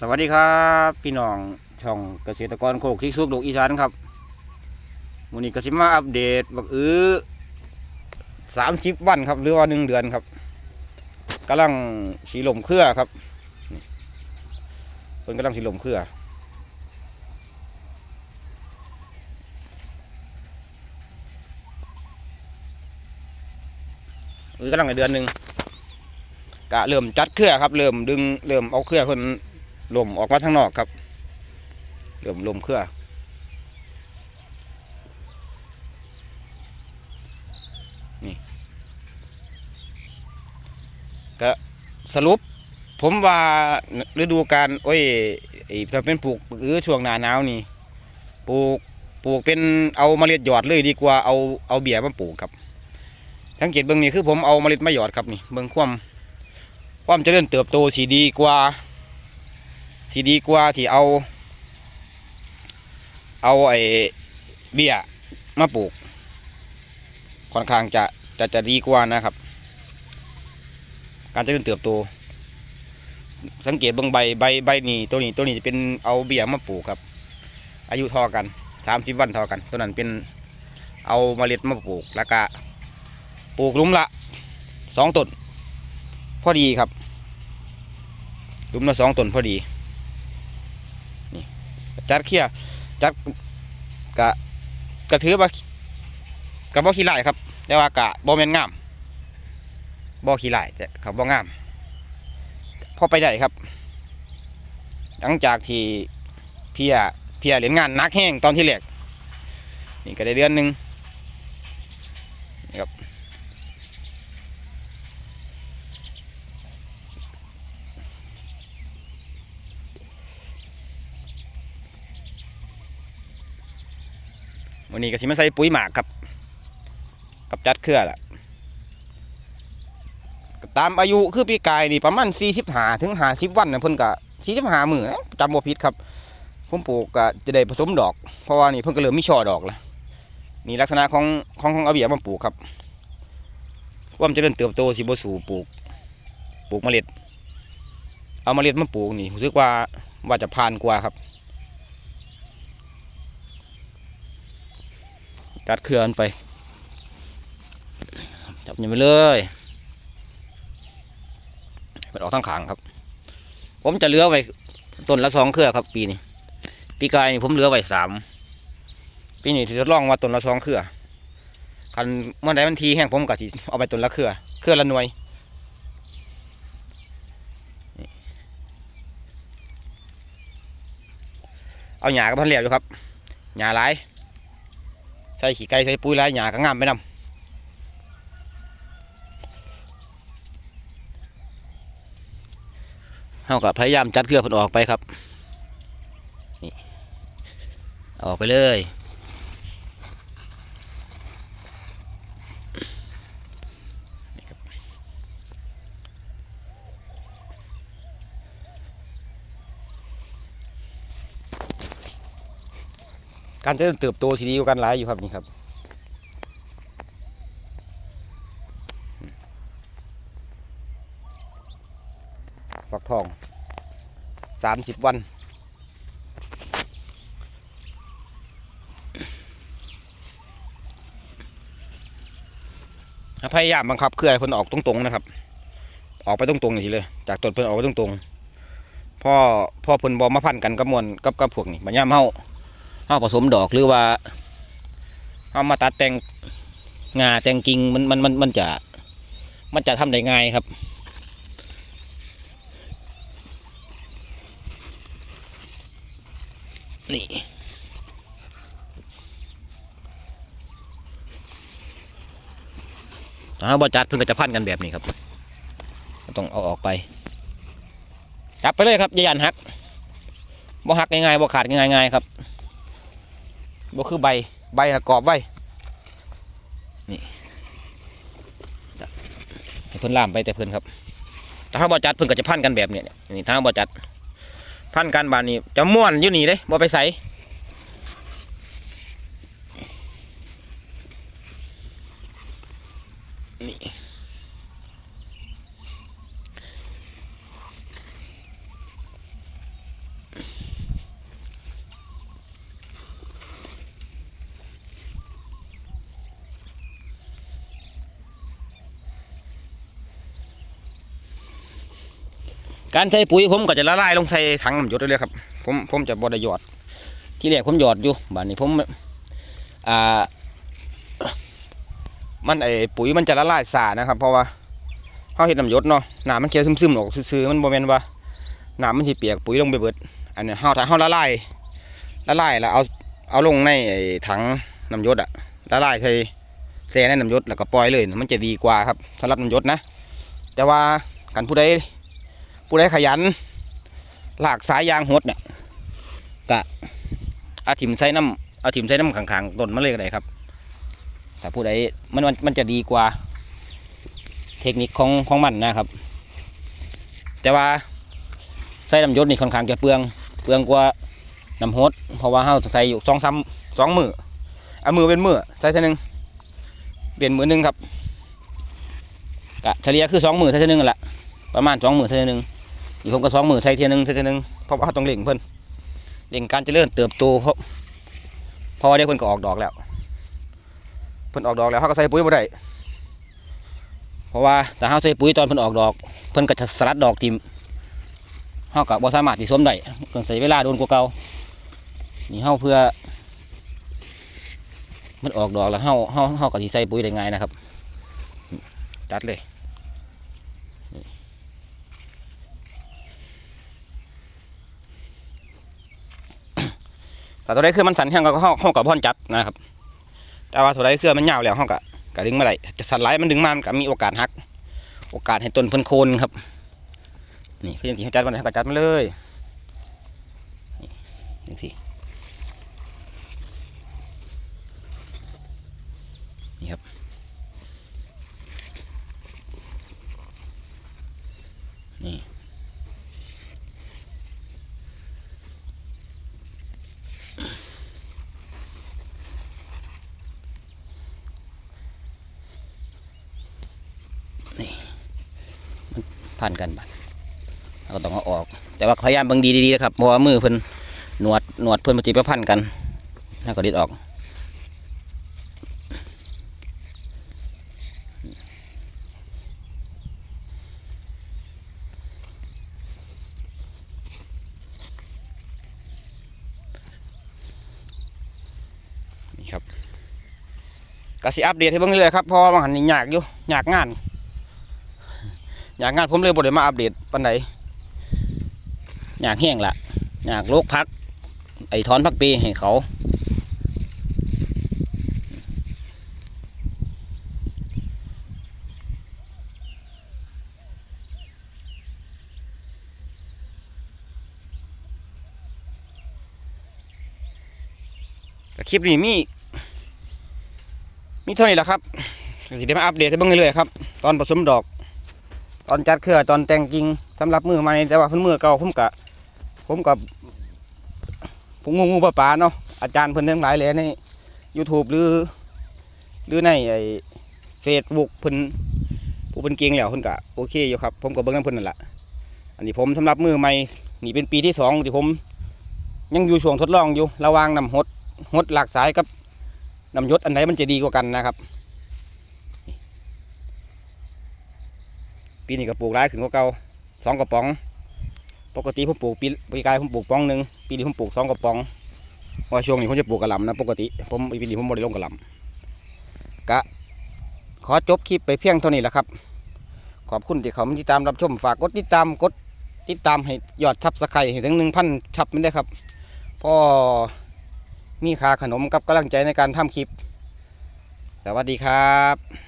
สวัสดีครับพี่น้องช่องเกษตรกรโคกที่สุกลูกอีสานครับวันนี้กสิมาอัปเดตบักอื้อสามสิบวันครับ หรือว่าหนึ่งเดือนครับกำลังสีลมเครือครับเพิ่นกำลังสีลมเครือหรือกำลังในเดือนหนึ่งกะเริ่มจัดเครือครับ เริ่มดึงเริ่มเอาเครือคน ลมออกมาทางนอกครับเริ่มลมเครือนี่ก็สรุป ผมว่าฤดูการโอ้ยถ้าเป็นปลูกหรือช่วงหน้าหนาวนี่ปลูกปลูกเป็นเอาเมล็ดหยอดเลยดีกว่าเอาเอาเบียร์มาปลูกครับสังเกตเบื้องนี้คือผมเอาเมล็ดมาหยอดครับนี่เบื้องความความเริญเติบโตสีดีกว่า สีดีกว่าที่เอา เอาไอ้เบี้ยมาปลูก ค่อนข้างจะจะจะดีกว่านะครับ การเจริญเติบโต สังเกตเบางใบใบใบนี่ตัวนี้ตัวนี้จะเป็นเอาเบี้ยมาปลูกครับ อายุทอกันสามสิบวันทอกัน ตัวนั้นเป็นเอาเมล็ดมาปลูกแล้วก็ปลูกลุมละสองต้นพอดีครับลุมละสองต้นพอดี จัดเคี่ยจัดกะกะถือว่ากะบ่ขี้ไล่ครับ แต่ว่ากะบ่แม่นงามบ่ขี้ไล่แต่ครับบ่งามพอไปได้ครับ หลังจากที่เพียเพียเหรียญงานนักแห้งตอนที่แรกนี่ก็ได้เดือนหนึ่ง วันนี้ก็สิมาใส่ปุ๋ยหมากครับ กับจัดเครือแหละตามอายุคือปีกายนี่ประมาณสี่สิบหาถึงหาสิบวันนะเพิ่นก็สี่สิบหามือนะจำบ่ผิดครับผมปลูกก็จะได้ผสมดอก เพราะว่านี่เพิ่นก็เริ่มมีช่อดอกแล้วนี่ลักษณะของของของอาเบียมาปลูกครับความเจะเริญเติบโตสิบ่สู่ปลูก ปลูกเมล็ด เอาเมล็ดมาปลูกนี่รู้สึกว่าว่าจะผ่านกว่าครับ กัดเครือมันไป จับยังไปเลยมันออกทั้งขางครับ ผมจะเลือไว้ต้นละสองเครือครับปีนี้ ปีกายผมเลือไว้สามปีนี้ที่ทดลองว่าต้นละสองเครือคันเมื่อใดมันทีแห้งผมก็ที่เอาไปต้นละเครือ เครือละหน่วยเอาหญ้ากับพันเหลียวอยู่ครับหญ้าหลาย ใส่ขี้ไก่ใส่ปุ๋ยแล้วหยาก็งามไปนำเฮาก็พยายามจัดเครือเพิ่นออกไปครับ นี่ ออกไปเลย การเจริญเติบโตสีดีกว่ากันหลายอยู่ครับนี่ครับฟักทองสามสิบวันพยายามบังคับเครือให้นออกตรงๆนะครับ ออกไปตรงๆนี่สิเลย จากต้นเพิ่นออกไปตรงๆพ่อพ่อเพิ่นบอมาพันกันกับมวลกับกับพวกนี้บัญญามเฮา เฮาผสมดอกหรือว่าเฮามาตัดแต่งงาแต่งกิ่งมันมันมันมันจะมันจะทำได้ง่ายครับนี่ถ้าบอจัดเพิ่งก็จะพันกันแบบนี้ครับต้องเอาออกไป จับไปเลยครับอย่ายันหักบ่หักง่ายๆบ่ขาดง่ายๆครับ บ่คือใบใบนะกรอบไว้นี่เพิ่นล่ามไปแต่เพิ่นครับถ้าบอจัดเพิ่นก็จะพันกันแบบเนี้ยนี่ถ้าบอจัดพันกันบานนี้จะม่วนอยู่นี่เลยบ่ไปใส่นี่ การใช้ปุ๋ยผมก็จะละลายลงใส่ถังน้ำหยดเลยๆครับ ผมผมจะบดหยอด ที่แรกผมหยอดอยู่บัดนี้ผมอ่ามันไอปุ๋ยมันจะละลายสานะครับ เพราะว่าเขาเห็ดน้ำหยดเนาะน้ำมันเคี้ยวซึมๆออกซื่อๆมันโมเมนว่าน้ำมันสิเปียกปุ๋ยลงไปเบิด อันนี้เขาถ้าเขาละลายละลายแล้วเอาเอาลงในไอถังน้ำหยดอะละลายใส่แซ่ในน้ำหยดแล้วก็ปล่อยเลย มันจะดีกว่าครับสำหรับน้ำหยดนะ แต่ว่ากันผู้ใด ผู้ใดขยันลากสายยางหดเนี่ยกะอาถิมใส่น้ำอาถิมใส่น้ำขังๆต้นมาเลยก็ได้ครับแต่ผู้ใดมันมันมันจะดีกว่า เทคนิคของของมันนะครับ แต่ว่าใส่น้ำยศนี่ค่อนข้างจะเปลือง เปลืองกว่าน้ำฮดเพราะว่าเฮาใส่อยู่สองซ้ำสองมือเอามือเป็นมือใส่เท่านึงเปลี่ยนมือหนึ่งครับกะเฉลี่ยคือสองมือใส่เท่านึงนั่นแหละประมาณสองมือใส่เท่านึง อีกผมก็สองมือใส่เท่านึงใส่เท่านึงเพราะว่าต้องเล่งเพิ่นเล่งการเจริญเติบโตเพราะเพราะว่าได้เพิ่นก็ออกดอกแล้ว เพิ่นออกดอกแล้วเขาก็ใส่ปุ๋ยบ่ได้เพราะว่าแต่เขาใส่ปุ๋ยตอนเพิ่นออกดอก เพิ่นก็จะสลัดดอกทิมเฮาก็บ่สามารถที่สวมได้เพิ่นใช้เวลาโดนกว่าเก่านี่เฮาเพื่อ มันออกดอกแล้วเฮาเฮาเฮาก็สิใส่ปุ๋ยได้ง่ายนะครับจัดเลย แต่ตัวใดคือมันสันแห้งก็ห้องห้องกับ่อนจับนะครับ แต่ว่าตัวใดเครือมันยาวแล้วห้องก็ก็ดึงมาได้จะสั่นไหลมันดึงมามันก็มีโอกาสหัก โอกาสให้ต้นเพิ่นโคนครับ นี่คืออย่างที่จัดมาเขาก็จัดมาเลยนี่สินี่ครับ พันกันบัดเราก็ต้องเอาออก แต่ว่าพยายามบิ่งดีๆนะครับเพราะว่ามือเพิ่นหนวดหนวดเพิ่นมันจะไปพันกันแล้วก็ดิดออกนี่ครับก็สิอัปเดตให้เบิ่งเรื่อยๆครับเพราะว่าบางหันนี่ยากอยู่ยากงาน อยากงานผมเลยบ่ได้มาอัปเดตปันไหนอยากแห้งละอยากโลกพัก ไอ้ถอนพักปีให้เขาคลิปนี้มีมีเท่านี้แหละครับสิได้มาอัปเดตให้เบิ่งเรื่อยๆครับ ตอนผสมดอก อนจัดเครือตอนแต่งกิ่งสำหรับมือใหม่แต่ว่าเพิ่นมือเก่าผมกะผมกับผมงูงูปลาปลาเนาะอาจารย์เพิ่นทั้งหลายเลยใน YouTube หรือ หรือในไอ้เฟซบุ๊กเพิ่นผู้เพิ่นเก่งแล้วเพิ่นกะโอเคอยู่ครับ ผมก็เบิ่งนำเพิ่นนั่นแหละอันนี้ผมสำหรับมือใหม่นี่เป็นปีที่สองที่ผม ยังอยู่ช่วงทดลองอยู่ระว่างน้ำหดหดหลากสายกับน้ำยดอันไหนมันจะดีกว่ากันนะครับ ปีนี้ก็ปลูกหลายขึ้นกว่าเก่าสองกระป๋อง ปกติผมปลูกปีปีกายผมปลูกป๋องหนึ่งปีนี้ผมปลูกสองกระป๋องว่าช่วงนี้ผมจะปลูกกระหล่ำนะปกติผมปีนี้ผมบริลงกระหล่ำกะขอจบคลิปไปเพียงเท่านี้แหละครับ ขอบคุณที่เขามาติดตามรับชมฝากกดติดตามกดติดตามให้ยอดทับสไครให้ถึงหนึ่งพันทับไมันได้ครับเพอมีค่าขนมกับกำลังใจในการทำคลิป สวัสดีครับ